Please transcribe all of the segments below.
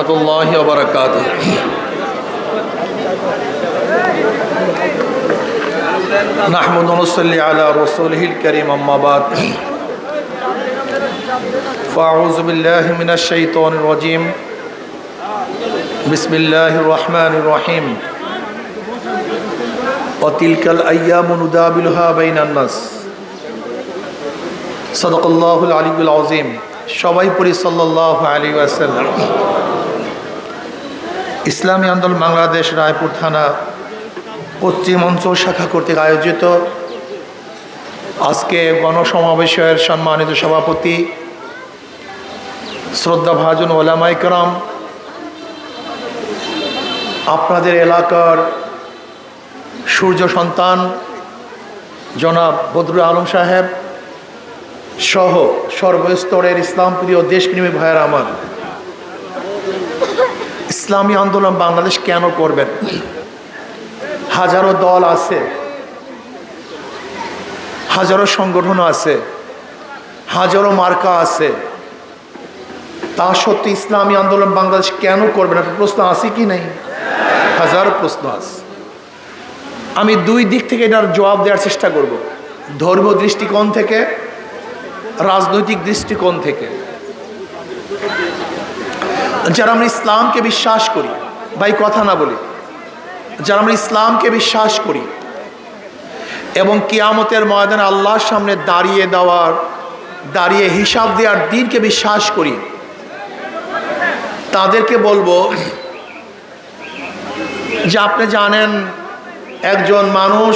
ورحمة الله وبركاته نحمد ونصلي على رسوله الكريم أما بعد فأعوذ بالله من الشيطان الرجيم بسم الله الرحمن الرحيم وتلك الأيام ندابلها بين الناس صدق الله العلي العظيم সবাই পড়ি সাল্লাহ আলী আসাল্লাম ইসলামী আন্দোলন বাংলাদেশ রায়পুর থানা পশ্চিম অঞ্চল শাখা কর্তৃক আয়োজিত। আজকে গণসমাবেশের সম্মানিত সভাপতি শ্রদ্ধা ভাজন ওলামাইকরাম আপনাদের এলাকার সূর্য সন্তান জনাব বদরুল আলম সাহেব সহ সর্বস্তরের ইসলাম প্রিয় দেশপ্রেমী ভাইয়ের আমার। ইসলামী আন্দোলন বাংলাদেশ কেন করবেন? হাজারো দল আছে, হাজারো সংগঠন আছে, হাজারো মার্কা আছে। তা সত্ত্বে ইসলামী আন্দোলন বাংলাদেশ কেন করবেন? একটা প্রশ্ন আছে কি নেই? হাজারো প্রশ্ন আছে। আমি দুই দিক থেকে এটার জবাব দেওয়ার চেষ্টা করব। ধর্মীয় দৃষ্টিকোণ থেকে, রাজনৈতিক দৃষ্টিকোণ থেকে। যারা আমরা ইসলামকে বিশ্বাস করি, ভাই কথা না বলি, যারা আমরা ইসলামকে বিশ্বাস করি এবং কিয়ামতের ময়দানে আল্লাহর সামনে দাঁড়িয়ে দেওয়ার, দাঁড়িয়ে হিসাব দেওয়ার দিনকে বিশ্বাস করি, তাদেরকে বলব যে আপনি জানেন একজন মানুষ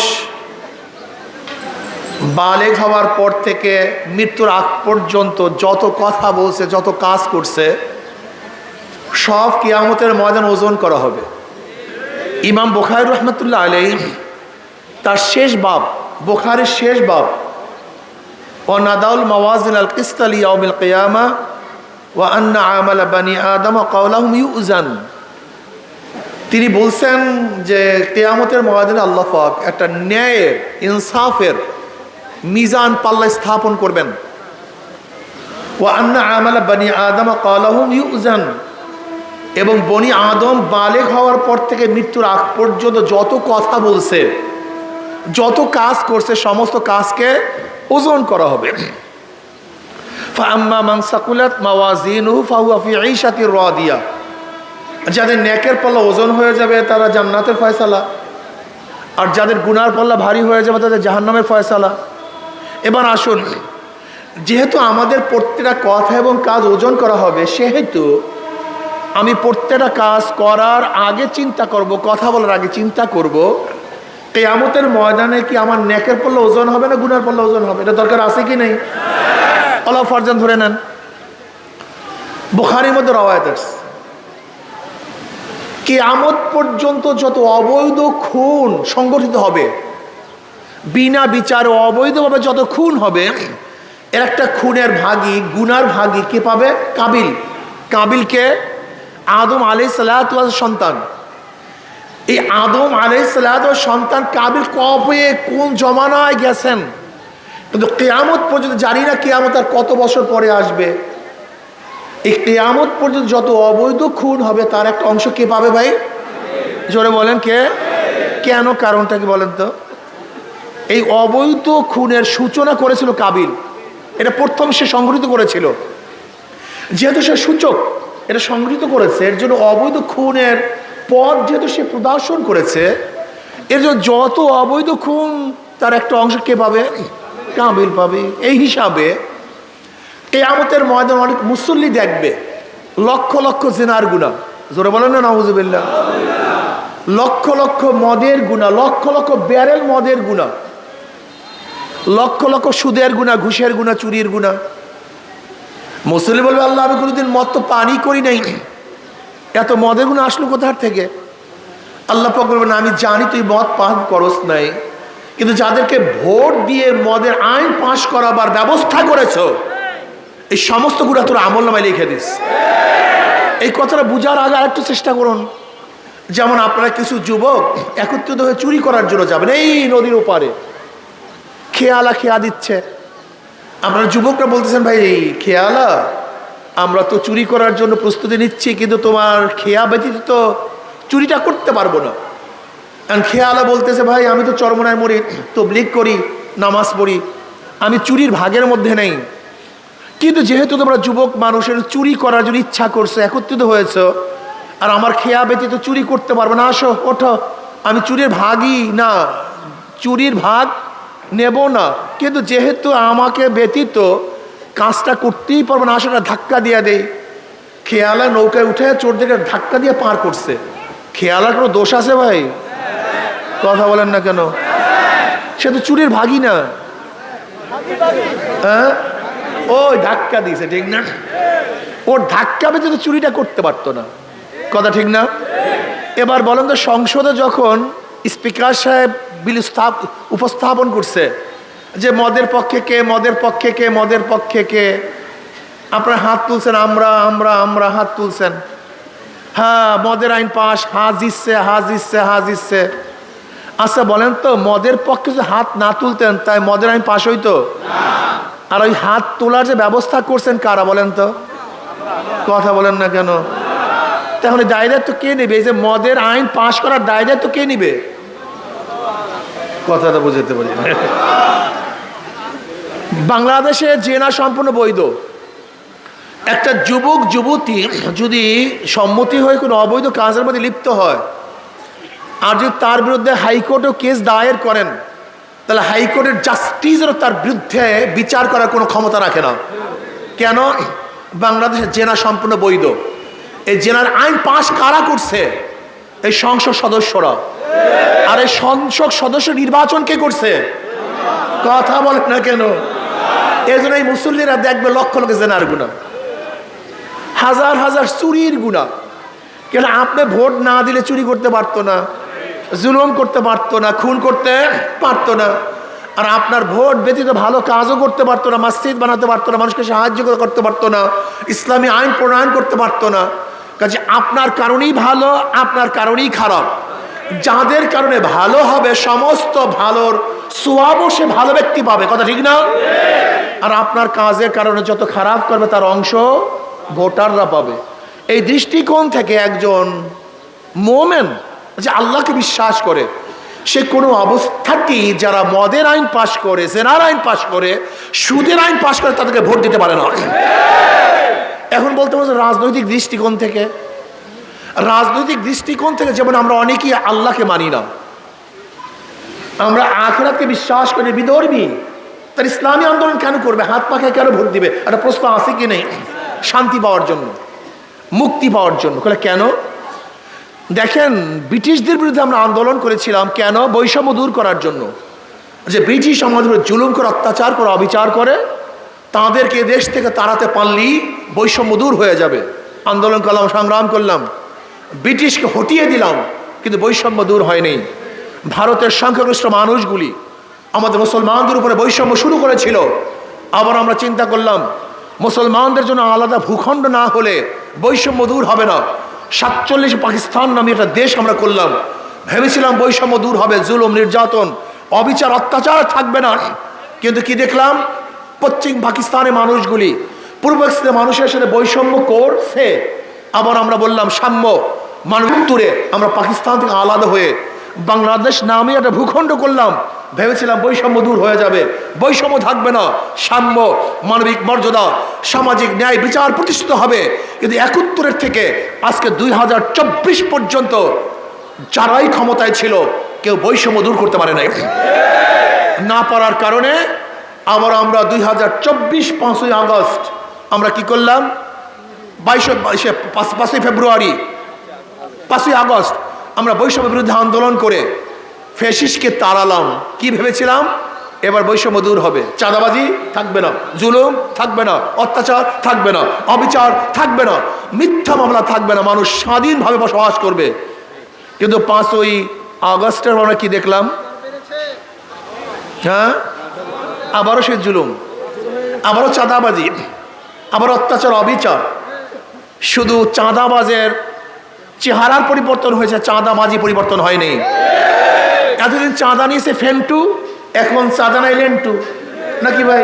বালেগ হওয়ার পর থেকে মৃত্যুর আগ পর্যন্ত যত কথা বলছে, যত কাজ করছে সব কিয়ামতের ময়দান ওজন করা হবে। ইমাম বোখারি রহমতুল্লাহ আলাই তার শেষ বাব বোখারের শেষ বাব ও নাদাউল মওয়াজিন আল কিস্তালি ইয়াউমিল কিয়ামা ও আন্না আমাল বানি আদম কাউলাহুম ইউজান তিনি বলছেন যে কেয়ামতের ময়দানে আল্লাহ পাক একটা ন্যায়ের, ইনসাফের মিজান পাল্লা স্থাপন করবেন। ও আন্না আমাল বানি আদম কালাহুম ইউজান এবং বনি আদম বালেক হওয়ার পর থেকে মৃত্যুর আগ পর্যন্ত যত কথা বলছে, যত কাজ করছে, সমস্ত কাজকে ওজন করা হবে। যাদের নেকের পাল্লা ওজন হয়ে যাবে, তারা জান্নাতের ফয়সালা। আর যাদের গুনার পাল্লা ভারী হয়ে যাবে, তাদের জাহান্নামের ফয়সালা। এবার আসুন, যেহেতু আমাদের প্রত্যেকটা কথা এবং কাজ ওজন করা হবে, সেহেতু আমি প্রত্যেকটা কাজ করার আগে চিন্তা করব, কথা বলার আগে চিন্তা করব, কেয়ামতের ময়দানে কি আমার নেকের পড়লে ওজন হবে না গুনার পাল্লা ওজন হবে? এটা দরকার আছে কি নেই? অলা ফারজান ধরে নেন। বুখারির মধ্যে রওয়ায়ত কেয়ামত পর্যন্ত যত অবৈধ খুন সংগঠিত হবে, বিনা বিচারে অবৈধভাবে যত খুন হবে, এর একটা খুনের ভাগি গুনার ভাগি কে পাবে? কাবিল। কাবিলকে আদম আলি সাল্লাহ সন্তান। এই আদম আলি সাল্লাহ সন্তান কাবিল কবে, কোন জমানায় গেছেন? কিন্তু কেয়ামত পর্যন্ত জানি না কেয়ামত আর কত বছর পরে আসবে। এই কেয়ামত পর্যন্ত যত অবৈধ খুন হবে, তার একটা অংশ কে পাবে ভাই? জোরে বলেন কে? কেন কারণটা কি বলেন তো? এই অবৈধ খুনের সূচনা করেছিল কাবিল। এটা প্রথম সে সংগঠিত করেছিল। যেহেতু সে সূচক এটা সংগৃহীত করেছে। এর জন্য অবৈধ খুনের পথ যেহেতু সে প্রদর্শন করেছে, এর জন্য যত অবৈধ খুন, তার একটা অংশ কে পাবে? কাবিল পাবে। এই হিসাবে এই কেয়ামতের ময়দান অনেক মুসল্লি দেখবে, লক্ষ লক্ষ জেনার গুণা জোরে বলেন না নওয়াজুবিল্লাহ লক্ষ লক্ষ মদের গুণা লক্ষ লক্ষ ব্যারেল মদের গুণা লক্ষ লক্ষ সুদের গুণা ঘুষের গুণা চুরির গুণা মুসল্লি বলবে, আল্লাহ, আমি কোনোদিন মদ তো পানি করি নাই। এত মদের গুণ আসলো কোথার থেকে? আল্লাহ পাক বলবেন, আমি জানি তুই মদ পান করস নাই, কিন্তু যাদেরকে ভোট দিয়ে মদের আইন পাশ করাবার ব্যবস্থা করেছ, এই সমস্ত গুণা তোর আমল নামায় লিখে দিস। এই কথাটা বুঝার আগে আরেকটু চেষ্টা করুন। যেমন আপনারা কিছু যুবক একত্রিত হয়ে চুরি করার জন্য যাবেন, এই নদীর ওপারে, খেয়ালা খেয়া দিচ্ছে। আপনারা যুবকরা বলতেছেন, ভাই খেয়ালা, আমরা তো চুরি করার জন্য প্রস্তুতি নিচ্ছি, কিন্তু তোমার খেয়া ব্যতীত তো চুরিটা করতে পারব না। কারণ খেয়ালা বলতেছে, ভাই, আমি তো চরমনায় মরি তবলিক করি, নামাজ পড়ি, আমি চুরির ভাগের মধ্যে নেই। কিন্তু যেহেতু তোমরা যুবক মানুষের চুরি করার জন্য ইচ্ছা করছ, একত্রিত হয়েছ, আর আমার খেয়া ব্যতীত চুরি করতে পারব না, আসো, ওঠো। আমি চুরির ভাগই না, চুরির ভাগ নেব না। কিন্তু যেহেতু আমাকে ব্যতীত কাজটা করতেই পারব না আসলে ধাক্কা দিয়ে দেই। খেয়ালা নৌকায় উঠে চোরদেরকে ধাক্কা দিয়ে পার করছে। খেয়ালার কোনো দোষ আছে ভাই? কথা বলেন না কেন? সে তো চুরির ভাগই না। হ্যাঁ? ওই ধাক্কা দিয়েছে, ঠিক না? ওর ধাক্কা পেতে তো চুরিটা করতে পারতো না। কথা ঠিক না? এবার বলেন তো, সংসদে যখন স্পিকার সাহেব বিল স্থাপ- উপস্থাপন করছে যে মদের পক্ষে কে মদের পক্ষে কে মদের পক্ষে কে? আপনারা হাত তুলছেন আমরা আমরা আমরা হাত তুলছেন। হ্যাঁ মদের আইন পাশ দিচ্ছে হাত দিচ্ছে হাত দিচ্ছে আচ্ছা বলেন তো মদের পক্ষে যদি হাত না তুলতেন তাই মদের আইন পাশ হইতো? আর ওই হাত তোলার যে ব্যবস্থা করছেন কারা বলেন তো? কথা বলেন না কেন? তাহলে দায় দায়িত্ব কে নেবে? এই যে মদের আইন পাশ করার দায় দায়িত্ব কে নিবে? কথাটা বুঝতে পারি। বাংলাদেশে জেনা সম্পূর্ণ বৈধ। একটা যুবক, যুবতী যদি সম্মতি হয়ে কোনো অবৈধ কাজের মধ্যে লিপ্ত হয়, আর যদি তার বিরুদ্ধে হাইকোর্টেও কেস দায়ের করেন, তাহলে হাইকোর্টের জাস্টিসেরও তার বিরুদ্ধে বিচার করার কোনো ক্ষমতা রাখে না। কেন? বাংলাদেশে জেনা সম্পূর্ণ বৈধ। এই জেনার আইন পাশ কারা করছে? এই সংসদ সদস্যরা। আর এই সংসদ সদস্য নির্বাচন কে করছে? কথা বলে না কেন? এই জন্য এই মুসল্লিরা দেখবে লক্ষ লক্ষ জেনার গুণা হাজার হাজার চুরির গুণা কেন আপনি ভোট না দিলে চুরি করতে পারতো না, জুলুম করতে পারতো না, খুন করতে পারতো না। আর আপনার ভোট ব্যতীত ভালো কাজও করতে পারতো না, মসজিদ বানাতে পারতো না, মানুষকে সাহায্য করতে পারতো না, ইসলামী আইন প্রণয়ন করতে পারতো না। কাজে আপনার কারণেই ভালো, আপনার কারণেই খারাপ। যাদের কারণে ভালো হবে, সমস্ত ভালোর সোয়াবও সে ভালো ব্যক্তি পাবে। কথা ঠিক না? আর আপনার কাজের কারণে যত খারাপ করবে, তার অংশ ভোটাররা পাবে। এই দৃষ্টিকোণ থেকে একজন মোমেন যে আল্লাহকে বিশ্বাস করে, সে কোনো অবস্থাতেই যারা মদের আইন পাশ করে সেনার আইন পাশ করে, সুদের আইন পাশ করে, তাদেরকে ভোট দিতে পারে না। এখন বলতে পারছে রাজনৈতিক দৃষ্টিকোণ থেকে রাজনৈতিক দৃষ্টিকোণ থেকে যেমন আমরা অনেকেই আল্লাহকে মানি না, আমরা আখেরাতকে বিশ্বাস করি বিধর্মী, তার ইসলামী আন্দোলন কেন করবে? হাত পাখে কেন ভোট দিবে? একটা প্রশ্ন আছে কি নেই? শান্তি পাওয়ার জন্য, মুক্তি পাওয়ার জন্য। কেন? দেখেন, ব্রিটিশদের বিরুদ্ধে আমরা আন্দোলন করেছিলাম কেন? বৈষম্য দূর করার জন্য। যে ব্রিটিশ আমাদের জুলুম করে, অত্যাচার করে, অবিচার করে, তাদেরকে দেশ থেকে তাড়াতে পারলেই বৈষম্য দূর হয়ে যাবে। আন্দোলন করলাম, সংগ্রাম করলাম। ব্রিটিশকে হটিয়ে দিলাম, কিন্তু বৈষম্য দূর হয়নি। ভারতের সংখ্যাগরিষ্ঠ মানুষগুলি আমাদের মুসলমানদের উপরে বৈষম্য শুরু করেছিল। আবার আমরা চিন্তা করলাম, মুসলমানদের জন্য আলাদা ভূখণ্ড না হলে বৈষম্য দূর হবে না। সাতচল্লিশ পাকিস্তান নামে একটা দেশ আমরা করলাম। ভেবেছিলাম বৈষম্য দূর হবে, জুলুম, নির্যাতন, অবিচার, অত্যাচার থাকবে না। কিন্তু কি দেখলাম? পশ্চিম পাকিস্তানের মানুষগুলি, পূর্ব মানুষের সাথে বৈষম্য করছে। আবার আমরা বললাম, সাম্য। মানুষ উত্তরে আমরা পাকিস্তান থেকে আলাদা হয়ে বাংলাদেশ নামে একটা ভূখণ্ড করলাম। ভেবেছিলাম বৈষম্য দূর হয়ে যাবে। বৈষম্য থাকবে না। সাম্য, মানবিক মর্যাদা, সামাজিক ন্যায় বিচার প্রতিষ্ঠিত হবে। কিন্তু একাত্তরের থেকে আজকে দুই চব্বিশ পর্যন্ত যারাই ক্ষমতায় ছিল, কেউ বৈষম্য দূর করতে পারে নাই। না পারার কারণে আবার আমরা দুই হাজার চব্বিশ পাঁচই আগস্ট আমরা কি করলাম? বাইশে বাইশে, পাঁচ- পাঁচই ফেব্রুয়ারি পাঁচই আগস্ট আমরা বৈষম্য বিরুদ্ধে আন্দোলন করে ফেসিসকে তাড়ালাম। কি ভেবেছিলাম? এবার বৈষম্য দূর হবে। চাঁদাবাজি থাকবে না, জুলুম থাকবে না, অত্যাচার থাকবে না, অবিচার থাকবে না, মিথ্যা মামলা থাকবে না, মানুষ স্বাধীনভাবে বসবাস করবে। কিন্তু পাঁচই আগস্টের আমরা কি দেখলাম? হ্যাঁ? আবারও সে জুলুম, আবারও চাঁদাবাজি, আবার অত্যাচার, অবিচার। শুধু চাঁদাবাজের চেহারার পরিবর্তন হয়েছে, চাঁদাবাজি পরিবর্তন হয়নি। এতদিন চাঁদা নিয়েছে ফেন্টু, এখন চাঁদা নাই লেন্টু। নাকি ভাই?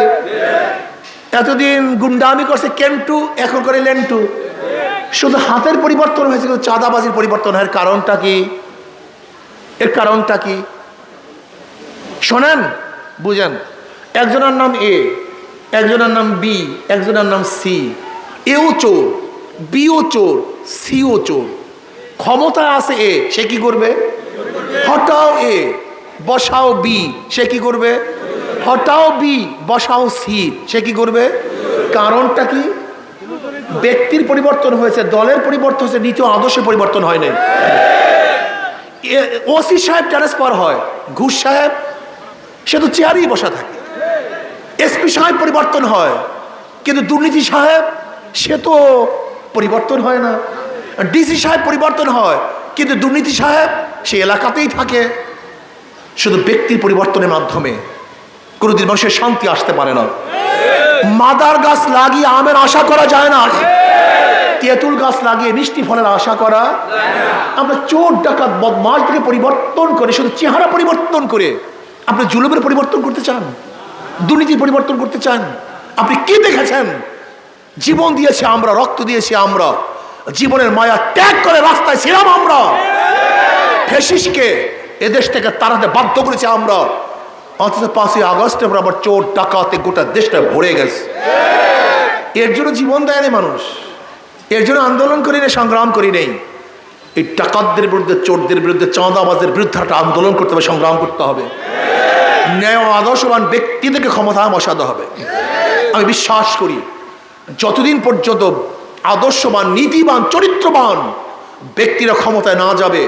এতদিন গুন্ডামি করছে কেন্টু, এখন করে লেন্টু। শুধু হাতের পরিবর্তন হয়েছে, কিন্তু চাঁদাবাজির পরিবর্তন হয় কারণটা কি? এর কারণটা কি? শোনেন, বুঝেন। একজনের নাম এ, একজনের নাম বি, একজনের নাম সি। এও চোর, বিও চোর, সিও চোর। ক্ষমতা আছে এ, সে কি করবে? হটাও এ, বসাও বি, সে কি করবে? হটাও বি, বসাও সি, সে কি করবে? কারণটা কি? ব্যক্তির পরিবর্তন হয়েছে, দলের পরিবর্তন হয়েছে, নীতি ও আদর্শের পরিবর্তন হয় নাই। ওসি সাহেব ট্রান্সফার হয়, ঘুষ সাহেব, সে তো চেয়ারেই বসা থাকে। এসপি সাহেব পরিবর্তন হয়, কিন্তু দুর্নীতি সাহেব, সে তো পরিবর্তন হয় না। ডিসি সাহেব পরিবর্তন হয়, কিন্তু দুর্নীতি সাহেব সে এলাকাতেই থাকে। শুধু ব্যক্তির পরিবর্তনের মাধ্যমে, কোনোদিন মানুষের শান্তি আসতে পারে না। মাদার গাছ লাগিয়ে আমের আশা করা যায় না। তেঁতুল গাছ লাগিয়ে মিষ্টি ফলের আশা করা আমরা চোর, ডাকাত বদমাস থেকে পরিবর্তন করে, শুধু চেহারা পরিবর্তন করে, আপনি জুলুমের পরিবর্তন করতে চান? দুর্নীতির পরিবর্তন করতে চান? আপনি কি দেখেছেন? জীবন দিয়েছে আমরা, রক্ত দিয়েছি আমরা। জীবনের মায়া ত্যাগ করে রাস্তায় ছিলাম আমরা। ফেসিসকে এদেশ থেকে তাড়াতে বাধ্য করেছে আমরা। অথচ পাঁচই আগস্টে আমরা আবার চোর, ডাকাতে গোটা দেশটা ভরে গেছে। এর জন্য জীবন দেয়নি মানুষ। এর জন্য আন্দোলন করি নেই, সংগ্রাম করি নেই। এই ডাকাতদের বিরুদ্ধে, চোরদের বিরুদ্ধে চাঁদাবাজের বিরুদ্ধে একটা আন্দোলন করতে হবে, সংগ্রাম করতে হবে। ন্যায় আদর্শবান ব্যক্তিদেরকে ক্ষমতায় বসাতে হবে। আমি বিশ্বাস করি, যতদিন পর্যন্ত আদর্শবান, নীতিবান, চরিত্রবান ব্যক্তিরা ক্ষমতায় না যাবে,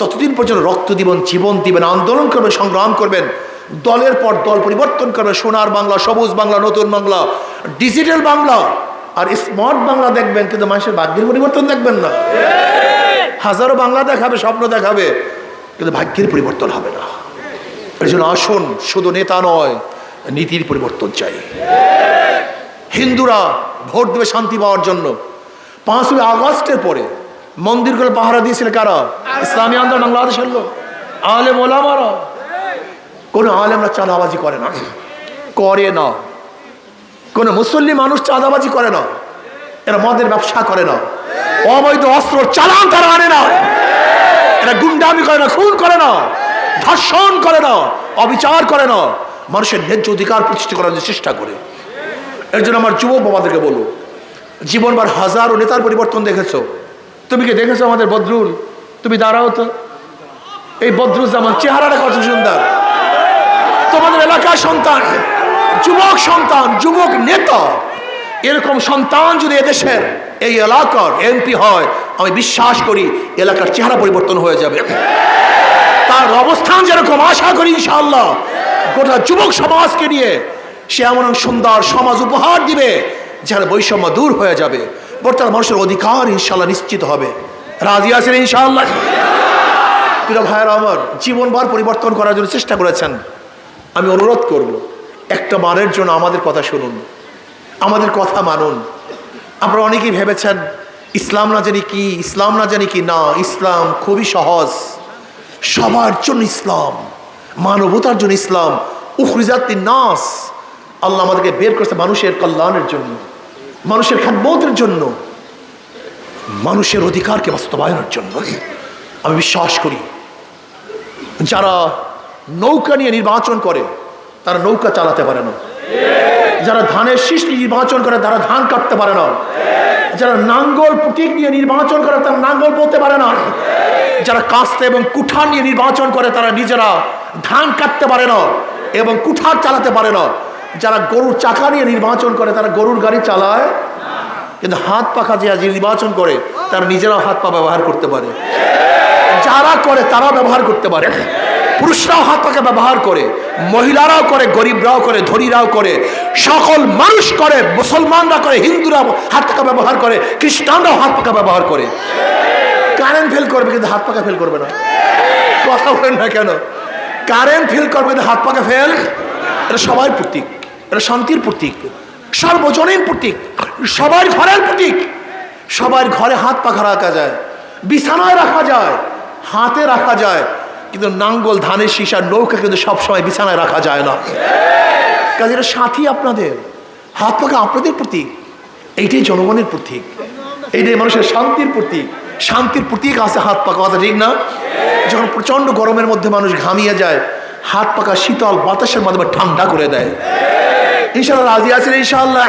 ততদিন পর্যন্ত রক্ত দিবেন, জীবন দিবেন, আন্দোলন করবেন, সংগ্রাম করবেন, দলের পর দল পরিবর্তন করবে সোনার বাংলা, সবুজ বাংলা, নতুন বাংলা ডিজিটাল বাংলা আর স্মার্ট বাংলা দেখবেন, কিন্তু মানুষের ভাগ্যের পরিবর্তন দেখবেন না। হাজারো বাংলা দেখাবে, স্বপ্ন দেখাবে, কিন্তু ভাগ্যের পরিবর্তন হবে না। এর জন্য আসুন, শুধু নেতা নয়, নীতির পরিবর্তন চাই। হিন্দুরা ভোট দেবে শান্তি পাওয়ার জন্য। পাঁচই আগস্টের পরে মন্দিরগুলো পাহারা দিয়েছিল কারা? ইসলামী আন্দোলন বাংলাদেশের লোক। আলেম ওলামারা। কোনো আলেমরা চাঁদাবাজি করে না। করে না। কোনো মুসল্লি মানুষ চাঁদাবাজি করে না। এরা মদের ব্যবসা করে না। অবৈধ অস্ত্র চালান তারা আনে না। এরা গুন্ডামি করে না, খুন করে না। ধর্ষণ করে না। অবিচার করে না। মানুষের ন্যায্য অধিকার প্রতিষ্ঠা করার চেষ্টা করে। এর জন্য আমার যুবক বাবাদেরকে বলব জীবনবার হাজারো নেতার পরিবর্তন দেখেছ। তুমি কি দেখেছ আমাদের বদরুল? তুমি দাঁড়াও তো। এই বদরুল জামান চেহারাটা কত সুন্দর। তোমাদের এলাকার সন্তান, যুবক সন্তান, যুবক নেতা, এরকম সন্তান যদি এদেশের এই এলাকার এমপি হয়, আমি বিশ্বাস করি এলাকার চেহারা পরিবর্তন হয়ে যাবে। তার অবস্থান যেরকম, আশা করি ইনশাআল্লাহ গোটা যুবক সমাজকে নিয়ে সে এমন সুন্দর সমাজ উপহার দিবে, যার বৈষম্য দূর হয়ে যাবে। বর্তমান মানুষের অধিকার ইনশাল্লাহ নিশ্চিত হবে। রাজি আছেন ইনশাআল্লাহ? প্রিয় ভাইয়ের আমার, জীবনবার পরিবর্তন করার জন্য চেষ্টা করেছেন। আমি অনুরোধ করব, একটা বারের জন্য আমাদের কথা শুনুন। আমাদের কথা মানুন। আপনারা অনেকেই ভেবেছেন, ইসলাম না জানি কি, ইসলাম না জানি কি, না, ইসলাম খুবই সহজ। সবার জন্য ইসলাম, মানবতার জন্য ইসলাম, উখরিজাতি নাস। আল্লাহ আমাদেরকে বের করছে মানুষের কল্যাণের জন্য, মানুষের খাদ্যের জন্য, মানুষের অধিকারকে বাস্তবায়নের জন্য। আমি বিশ্বাস করি, যারা নৌকা নিয়ে নির্বাচন করে, তারা নৌকা চালাতে পারে না। যারা ধানের শীষ নির্বাচন করে, তারা ধান কাটতে পারে না। যারা নাঙ্গল প্রতীক নিয়ে নির্বাচন করে, তারা নাঙ্গল বলতে পারে না। যারা কাস্তে এবং কুঠার নিয়ে নির্বাচন করে, তারা নিজেরা ধান কাটতে পারে না এবং কুঠার চালাতে পারে না। যারা গরুর চাকা নিয়ে নির্বাচন করে, তারা গরুর গাড়ি চালায়। কিন্তু হাত পাখা যে নির্বাচন করে, তারা নিজেরাও হাত পা ব্যবহার করতে পারে। যারা করে তারা ব্যবহার করতে পারে। পুরুষরাও হাত পাকে ব্যবহার করে, মহিলারাও করে, গরিবরাও করে, ধনীরাও করে, সকল মানুষ করে, মুসলমানরা করে, হিন্দুরা হাত পাকা ব্যবহার করে, খ্রিস্টানরাও হাত পাকা ব্যবহার করে। কারেন্ট ফেল করবে কিন্তু হাত পাকা ফেল করবে না। কথা বলেন না কেন? কারেন্ট ফেল করবে কিন্তু হাত পাকা ফেল? এটা সবার প্রতীক। এটা শান্তির প্রতীক, সর্বজনীন প্রতীক, সবার ঘরের প্রতীক। সবার ঘরে হাত পাখা রাখা যায়, বিছানায় রাখা যায়, হাতে রাখা যায়, কিন্তু নাঙ্গল, ধানের সীসার নৌকা কিন্তু সবসময় বিছানায় রাখা যায় না। কাজে এটা সাথী আপনাদের, হাত পাখা আপনাদের প্রতীক, এইটাই জনগণের প্রতীক, এইটাই মানুষের শান্তির প্রতীক শান্তির প্রতীক আছে হাত পাকা কথা ঠিক না? যখন প্রচণ্ড গরমের মধ্যে মানুষ ঘামিয়ে যায়, হাত পাকা শীতল বাতাসের মাধ্যমে ঠান্ডা করে দেয়। ইনশাল্লাহ রাজি আছেন, ইনশাল্লাহ।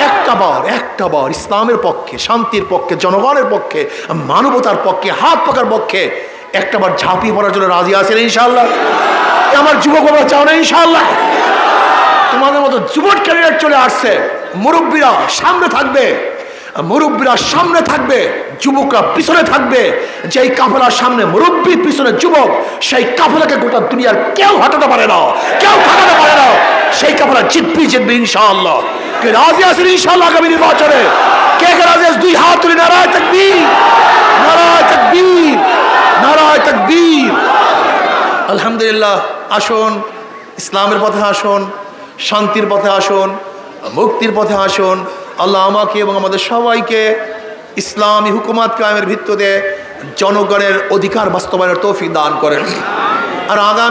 একটা বার একটা বার ইসলামের পক্ষে, শান্তির পক্ষে, জনগণের পক্ষে, মানবতার পক্ষে, হাত পাকার পক্ষে একটা বার ঝাঁপিয়ে পড়ার জন্য রাজি আছেন, ইনশাল্লাহ। আমার যুবক বাবা চাও না, ইনশাল্লাহ। তোমাদের মতো যুবক ক্যারিয়ার চলে আসছে। মুরব্বীরা সামনে থাকবে। মুরব্বীরা সামনে থাকবে। যুবকরা পিছনে থাকবে। যেই কাফেলার সামনে মুরব্বী পিছনে যুবক, সেই কাফেলাকে গোটা দুনিয়ার কেউ হটাতে পারে না। কেউ ঠকাতে পারে না। সেই কাফেলা জিতবি জিতবি ইনশাআল্লাহ। কে রাজি আছেন ইনশাআল্লাহ আগামী নির্বাচনে? কে কে রাজি আছে? দুই হাত তুলে নারায় তাকবীর। নারায় তাকবীর। নারায় তাকবীর। আলহামদুলিল্লাহ, আসুন, ইসলামের পথে আসুন, শান্তির পথে আসুন, মুক্তির পথে আসুন। আল্লাহ আমাকে এবং আমাদের সবাইকে ইসলামী হুকুমাত কায়েমের ভিত্তিতে জনগণের অধিকার বাস্তবায়নের তৌফিক দান করেন। আর আগামী